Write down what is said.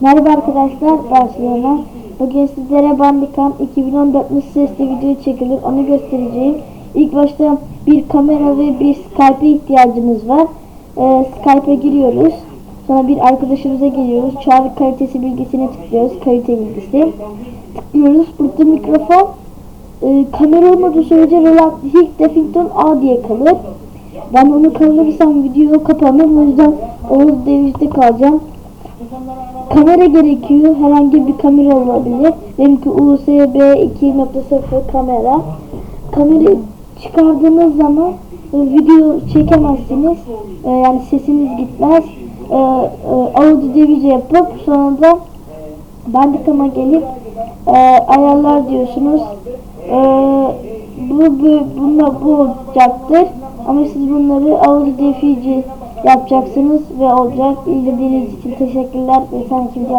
Merhaba arkadaşlar, başlayalım. Bugün sizlere Bandicam 2014 nasıl sesli video çekilir onu göstereceğim. İlk başta bir kamera ve bir Skype'e ihtiyacımız var. Ee, Skype'e giriyoruz. Sonra bir arkadaşımıza geliyoruz. Çağrı kalitesi bilgisine tıklıyoruz. Kalite bilgisi. Tıklıyoruz. Burada mikrofon e, kamera olmadığı sürece Roland Hick Defington A diye kalır. Ben onu kaldırırsam video kapanır. O yüzden Oğuz Deviz'de kalacağım. Kamera gerekiyor. Herhangi bir kamera olabilir. Benimki USB 2.0 kamera. Kamerayı çıkardığınız zaman e, video çekemezsiniz. E, yani sesiniz gitmez. E, e, audio devize yapıp sonra da Bandicam'a gelip ayarlar diyorsunuz. Bu, bu bununla bu olacaktır. Ama siz bunları audio defici yapacaksınız ve olacak. İzlediğiniz için teşekkürler ve sonraki